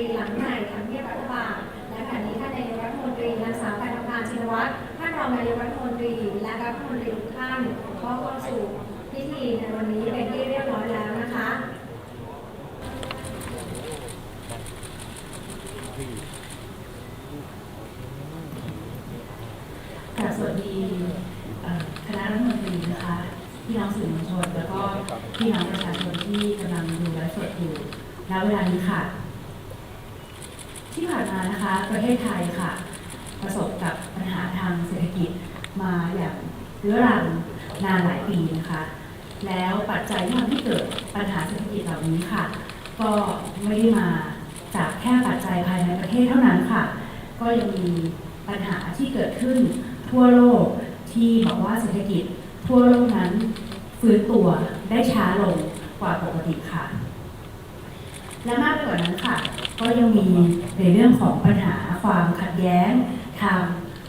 รีหลังใหม่ทำเนียบรัฐบาลและขณะนี้ท่านนายกรัฐมนตรีนางสาวการทำงานชินวัตรท่านรองนายกรัฐมนตรีและรัฐมนตรีทุกท่านก็เข้าสู่พิธีในวันนี้เป็นที่เรียบร้อยแล้วนะคะค่ะสวัสดีคณะรัฐมนตรีนะคะพี่น้องสื่อมวลชนแล้วก็พี่น้องประชาชนที่กำลังดูไลฟ์สดอยู่ณเวลานี้ค่ะ นมานะคะประเทศไทยค่ะ ประสบกับปัญหาทางเศรษฐกิจมาอย่างเรื้อรังนานหลายปีนะคะ แล้วปัจจัยที่ทำให้เกิดปัญหาเศรษฐกิจเหล่านี้ค่ะ ก็ไม่ได้มาจากแค่ปัจจัยภายในประเทศเท่านั้นค่ะ ก็ยังมีปัญหาที่เกิดขึ้นทั่วโลกที่บอกว่าเศรษฐกิจทั่วโลกนั้นฟื้นตัวได้ช้าลงกว่าปกติค่ะ และมากไปกว่านั้นค่ะ ก็ยังมีในเรื่องของปัญหาความขัดแย้งทาง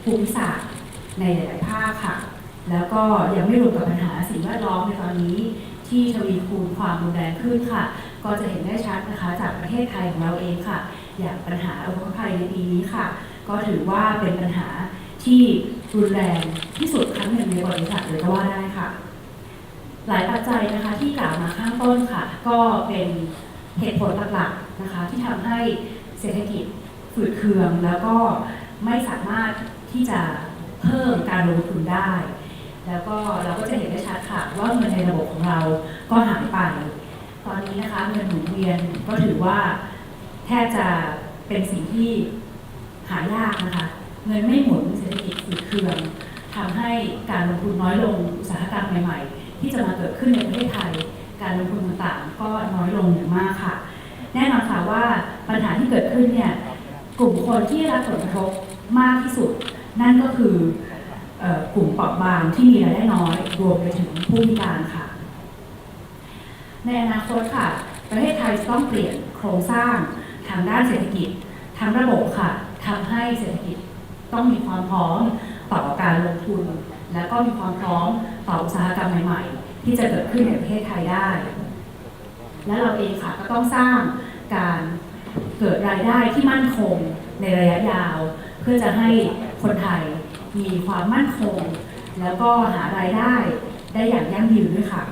ภูมิศาสตร์ในหลาย ๆ ภาคค่ะ แล้วก็ยังไม่รวมกับปัญหาสิ่งแวดล้อมในตอนนี้ ที่ทวีคูณความรุนแรงขึ้นค่ะ ก็จะเห็นได้ชัดนะคะจากประเทศไทยของเราเองค่ะ อย่างปัญหาอุทกภัยในปีนี้ค่ะ ก็ถือว่าเป็นปัญหาที่รุนแรงที่สุดครั้งหนึ่งในประวัติศาสตร์เลยก็ว่าได้ค่ะ หลายปัจจัยนะคะที่กล่าวมาข้างต้นค่ะ ก็เป็น เหตุผลหลักๆนะคะที่ทำให้เศรษฐกิจฝืดเคือง แล้วก็ไม่สามารถที่จะเพิ่มการลงทุนได้ แล้วก็เราก็จะเห็นได้ชัดค่ะว่าเงินในระบบของเราก็หายไป ตอนนี้นะคะเงินหมุนเวียนก็ถือว่าแทบจะเป็นสิ่งที่หายากนะคะเงินไม่หมุนเศรษฐกิจฝืดเคืองทำให้การลงทุนน้อยลงอุตสาหกรรมใหม่ ๆ ที่จะมาเกิดขึ้นในประเทศไทย การลงทุนต่างๆก็น้อยลงอย่างมากค่ะ แน่นอนค่ะว่าปัญหาที่เกิดขึ้นเนี่ยกลุ่มคนที่ได้รับผลกระทบมากที่สุด นั่นก็คืออกลุ่มเปราะบางที่มีรายได้น้อยรวมไปถึงผู้พิการค่ะ ในอนาคตค่ะ ประเทศไทยต้องเปลี่ยนโครงสร้างทางด้านเศรษฐกิจทั้งระบบค่ะทำให้เศรษฐกิจต้องมีความพร้อมต่อการลงทุน และก็มีความพร้อมต่ออุตสาหกรรมใหม่ๆ ที่จะเกิดขึ้นในประเทศไทยได้ และเราเองค่ะก็ต้องสร้างการเกิดรายได้ที่มั่นคงในระยะยาว เพื่อจะให้คนไทยมีความมั่นคง แล้วก็หารายได้ได้อย่างยั่งยืนด้วยค่ะ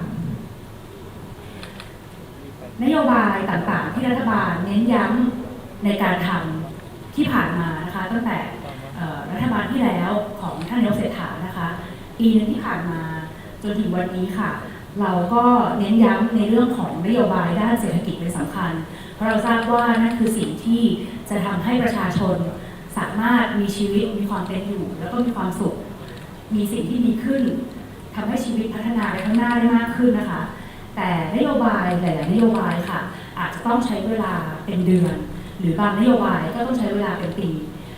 นโยบายต่างๆ ที่รัฐบาลเน้นย้ำในการทำที่ผ่านมานะคะตั้งแต่รัฐบาลที่แล้วของท่านนายกเศรษฐา ปีนึงที่ผ่านมา จนถึงวันนี้ค่ะ เราก็เน้นย้ำในเรื่องของนโยบายด้านเศรษฐกิจเป็นสำคัญ เพราะเราทราบว่านั่นคือสิ่งที่จะทำให้ประชาชนสามารถมีชีวิตมีความเป็นอยู่ แล้วก็มีความสุข มีสิ่งที่ดีขึ้นทำให้ชีวิตพัฒนาไปข้างหน้าได้มากขึ้นนะคะ แต่นโยบายหลายๆนโยบายค่ะ อาจจะต้องใช้เวลาเป็นเดือน หรือบางนโยบายก็ต้องใช้เวลาเป็นปี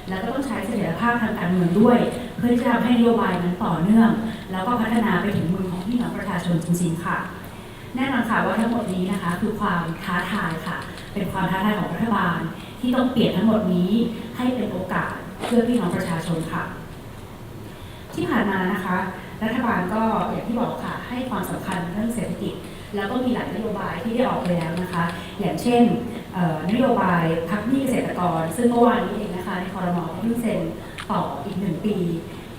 แล้วก็ต้องใช้เสถียรภาพทางการเมืองด้วย พื่อที่จะทำให้นโยบายนั้นต่อเนื่อง แล้วก็พัฒนาไปถึงมือของพี่น้องประชาชนจริงๆค่ะ แน่นอนค่ะว่าทั้งหมดนี้นะคะ คือความท้าทายค่ะ เป็นความท้าทายของรัฐบาล ที่ต้องเปลี่ยนทั้งหมดนี้ให้เป็นโอกาสเพื่อพี่น้องประชาชนค่ะ ที่ผ่านมานะคะ รัฐบาลก็อย่างที่บอกค่ะ ให้ความสำคัญเรื่องเศรษฐกิจ แล้วก็มีหลายนโยบายที่ได้ออกไปแล้วนะคะ อย่างเช่นนโยบายพักหนี้เกษตรกร ซึ่งเมื่อวานนี้เองนะคะในคอรมอเพิ่งเซ็นต่ออีกหนึ่งปี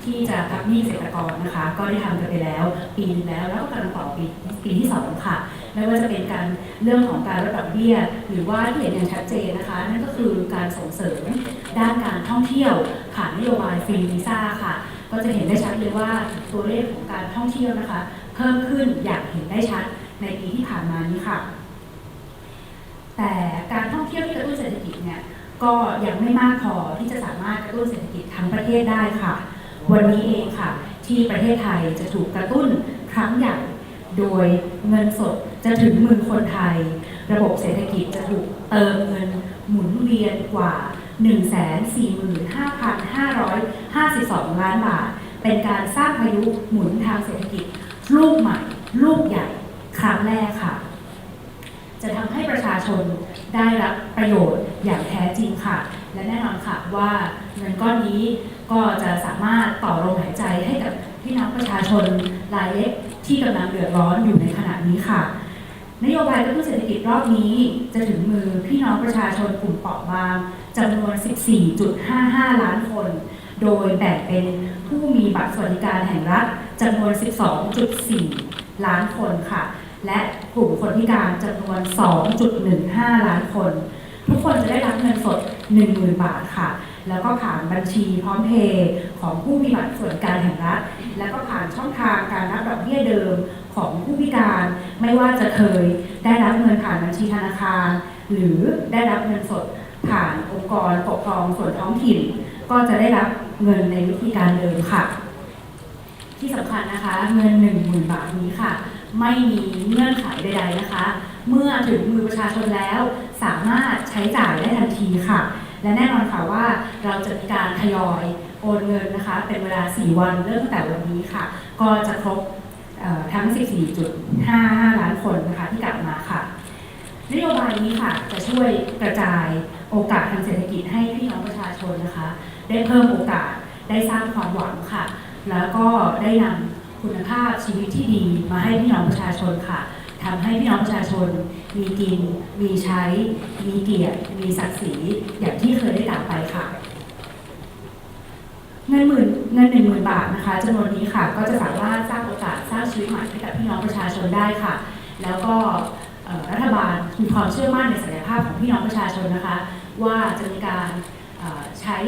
ที่จะพักหนี้เกษตรกรนะคะ ก็ได้ทำกันไปแล้ว ปีนึงแล้วแล้วก็กำลังต่อปีปีที่สองค่ะไม่ว่าจะเป็นการเรื่องของการลดดอกเบี้ย หรือว่าที่เห็นอย่างชัดเจนนะคะ นั่นก็คือการส่งเสริมด้านการท่องเที่ยวผ่านนโยบายฟรีวีซ่าค่ะ ก็จะเห็นได้ชัดเลยว่าตัวเลขของการท่องเที่ยวนะคะ เพิ่มขึ้นอย่างเห็นได้ชัดในปีที่ผ่านมานี้ค่ะ แต่การท่องเที่ยวที่กระตุ้นเศรษฐกิจเนี่ยก็ยังไม่มากพอที่จะสามารถกระตุ้นเศรษฐกิจทั้งประเทศได้ค่ะ วันนี้เองค่ะ ที่ประเทศไทยจะถูกกระตุ้นครั้งใหญ่โดยเงินสดจะถึงมือคนไทย ระบบเศรษฐกิจจะถูกเติมเงินหมุนเวียนกว่า 145,552 ล้านบาท เป็นการสร้างพายุหมุนทางเศรษฐกิจ ลูกใหม่ลูกใหญ่ครั้งแรกค่ะ จะทำให้ประชาชนได้รับประโยชน์อย่างแท้จริงค่ะ และแน่นอนค่ะว่าเงินก้อนนี้ ก็จะสามารถต่อลมหายใจให้กับพี่น้องประชาชนรายเล็กที่กำลังเดือดร้อนอยู่ในขณะนี้ค่ะ นโยบายกระตุ้นเศรษฐกิจรอบนี้จะถึงมือพี่น้องประชาชนกลุ่มเปราะบางจำนวน 14.55 ล้านคน โดยแบ่งเป็นผู้มีบัตรสวัสดิการแห่งรัฐจำนวน 12.4 ล้านคนค่ะ และกลุ่มคนพิการจำนวน 2.15 ล้านคน ทุกคนจะได้รับเงินสด 10,000 บาทค่ะ แล้วก็ผ่านบัญชีพร้อมเพย์ของผู้มีบัตรสวัสดิการแห่งรัฐ แล้วก็ผ่านช่องทางการรับดอกเบี้ยเดิมของผู้พิการ ไม่ว่าจะเคยได้รับเงินผ่านบัญชีธนาคาร หรือได้รับเงินสดผ่านองค์กรปกครองส่วนท้องถิ่น ก็จะได้รับเงินในวิธีการเดิมค่ะ ที่สำคัญนะคะเงิน 1 0,000 บาทนี้ค่ะ ไม่มีเงื่อนไขใด ๆนะคะ เมื่อถึงมือประชาชนแล้วสามารถใช้จ่ายได้ทันทีค่ะ และแน่นอนค่ะว่าเราจะมีการทยอยโอนเงินนะคะ เป็นเวลา 4 วันเริ่มตั้งแต่วันนี้ค่ะ ก็จะครบทั้ง 14.55 ล้านคนนะคะที่กลับมาค่ะนโยบายนี้ค่ะจะช่วยกระจายโอกาสทางเศรษฐกิจให้พี่น้องประชาชนนะคะ ได้เพิ่มโอกาสได้สร้างความหวังค่ะ แล้วก็ได้นำคุณภาพชีวิตที่ดีมาให้พี่น้องประชาชนค่ะ ทำให้พี่น้องประชาชน มีกิน มีใช้ มีเกียรติ มีศักดิ์ศรีอย่างที่เคยได้กล่าวไปค่ะ เงินหมื่นเงินหนึ่งหมื่นบาทนะคะจำนวนนี้ค่ะ ก็จะสามารถสร้างโอกาสสร้างชีวิตใหม่ให้กับพี่น้องประชาชนได้ค่ะ แล้วก็รัฐบาลมีความเชื่อมั่นในศักยภาพของพี่น้องประชาชนนะคะ ว่าจะมีการใช้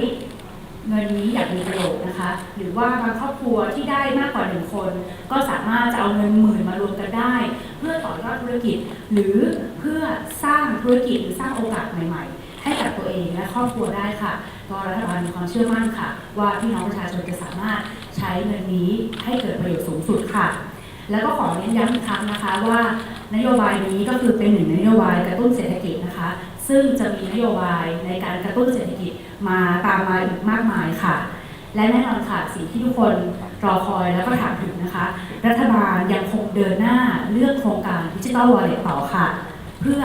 เงินนี้อย่างมีประโยชน์นะคะ หรือว่าบางครอบครัวที่ได้มากกว่าหนึ่งคน ก็สามารถจะเอาเงินหมื่นมารวมกันได้ เพื่อต่อยอดธุรกิจ หรือเพื่อสร้างธุรกิจหรือสร้างโอกาสใหม่ ๆ ให้กับตัวเองและครอบครัวได้ค่ะก็รัฐบาลมีความเชื่อมั่นค่ะ ว่าพี่น้องประชาชนจะสามารถใช้เงินนี้ให้เกิดประโยชน์สูงสุดค่ะ แล้วก็ขอเน้นย้ำอีกครั้งนะคะว่านโยบายนี้ก็คือเป็นหนึ่งในนโยบายกระตุ้นเศรษฐกิจนะคะ ซึ่งจะมีนโยบายในการกระตุ้นเศรษฐกิจมาตามมาอีกมากมายค่ะ และแน่นอนค่ะสิ่งที่ทุกคนรอคอยแล้วก็ถามถึงนะคะ รัฐบาลยังคงเดินหน้าเรื่องโครงการดิจิทัลวอลเล็ตต่อค่ะ เพื่อ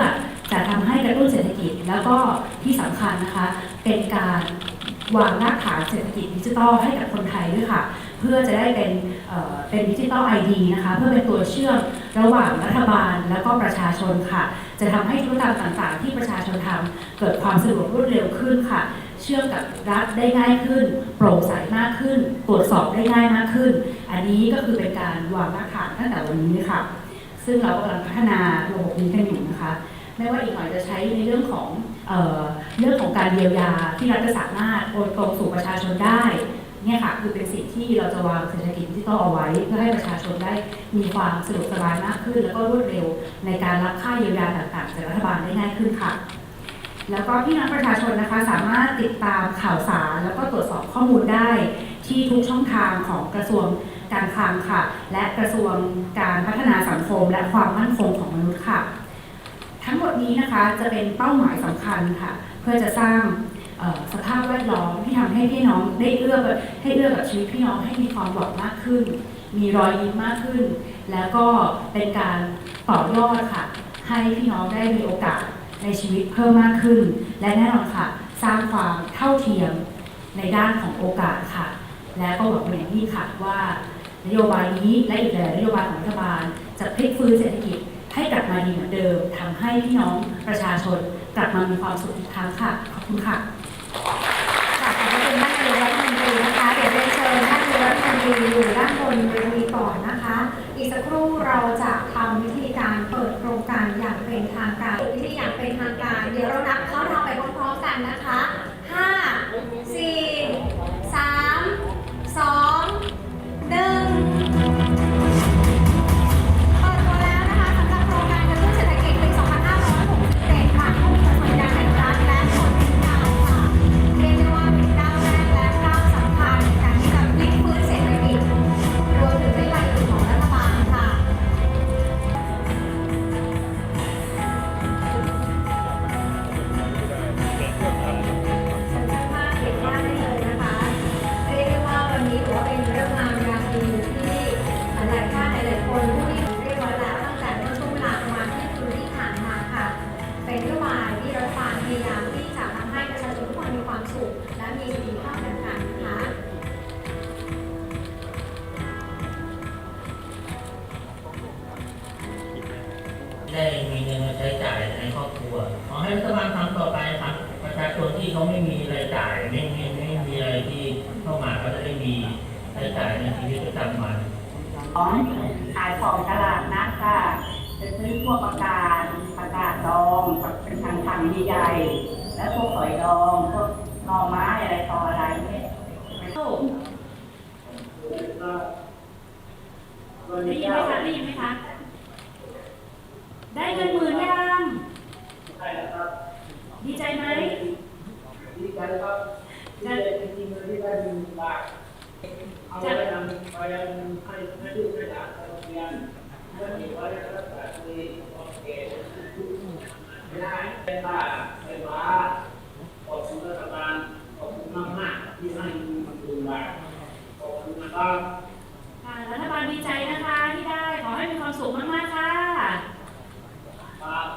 จะทำให้กระตุ้นเศรษฐกิจแล้วก็ที่สำคัญนะคะ เป็นการวางรากฐานเศรษฐกิจดิจิทัลให้กับคนไทยด้วยค่ะ เพื่อจะได้เป็นเเป็นดิจิทัลไอดีนะคะ เพื่อเป็นตัวเชื่อมระหว่างรัฐบาลและก็ประชาชนค่ะ จะทำให้ธุรกรรมต่างๆ ที่ประชาชนทำเกิดความสะดวกรวดเร็วขึ้นค่ะ เชื่อมกับรัฐได้ง่ายขึ้น โปร่งใสมากขึ้น ตรวจสอบได้ง่ายมากขึ้น อันนี้ก็คือเป็นการวางรากฐานตั้งแต่วันนี้ค่ะ ซึ่งเรากำลังพัฒนาระบบนี้กันอยู่นะคะไม่ว่าอีกหน่อยจะใช้ในเรื่องของเออเรื่องของการเยียวยาที่รัฐจะสามารถโอนตรงสู่ประชาชนได้ เนี่ยค่ะคือเป็นสิ่งที่เราจะวางเศรษฐกิจดิจิทัลเอาไว้ เพื่อให้ประชาชนได้มีความสะดวกสบายมากขึ้น แล้วก็รวดเร็วในการรับค่าเยียวยาต่างๆจากรัฐบาลได้ง่ายขึ้นค่ะ แล้วก็พี่น้องประชาชนนะคะสามารถติดตามข่าวสาร แล้วก็ตรวจสอบข้อมูลได้ ที่ทุกช่องทางของกระทรวงการคลังค่ะ และกระทรวงการพัฒนาสังคม และความมั่นคงของมนุษย์ค่ะ ทั้งหมดนี้นะคะจะเป็นเป้าหมายสำคัญค่ะ เพื่อจะสร้าง สภาพแวดล้อมที่ทำให้พี่น้องได้เอื้อให้เอื้อกับชีวิตพี่น้องให้มีความหวังมากขึ้น มีรอยยิ้มมากขึ้น แล้วก็เป็นการต่อยอดค่ะ ให้พี่น้องได้มีโอกาสในชีวิตเพิ่มมากขึ้น และแน่นอนค่ะ สร้างความเท่าเทียมในด้านของโอกาสค่ะ และก็หวังเป็นอย่างยิ่งค่ะว่านโยบายนี้และอีกหลายนโยบายของรัฐบาล จะพลิกฟื้นเศรษฐกิจให้กลับมาดีเหมือนเดิมทำให้พี่น้องประชาชนกลับมามีความสุขอีกครั้งค่ะ ขอบคุณค่ะ ค่ะขอบคุณท่านนายกรัฐมนตรีนะคะ เดี๋ยวเรียนเชิญท่านนายกรัฐมนตรีอยู่ด้านบนเวทีก่อนนะคะ อีกสักครู่เราจะทำวิธีการเปิดโครงการอย่างเป็นทางการวิธีอย่างเป็นทางการ เดี๋ยวเรานับเขาทำไปพร้อมๆกันนะคะายจ่ายไม่มีไม่มีอะไรที่เข้ามาก็จะได้มีรายจ่ายในชีวิตประจำวันของขายของตลาดนัดค่ะจะซื้อพวกประกาศประกาศดองเป็นทางทางใหญ่ๆแล้วพวกหอยดองพวกหน่อไม้อะไรต่ออะไรเนี่ยได้ยินไหมคะได้ยินไหมคะได้เงินหมื่นยังดีใจไหมดีใจครับ น่าจะเป็นทีมที่ได้ดูบาทเอาไปทำไปยังให้ให้ดูให้ดาไปเรียนเมื่อเห็นว่าได้รับการดูโอเคได้เป็นบ้าเป็นบ้าขอบคุณรัฐบาลขอบคุณมากๆากที่ให้ดูบาทขอบคุณนะครับรัฐบาลดีใจนะคะที่ได้ขอให้มีความสุขมากๆค่ะครับ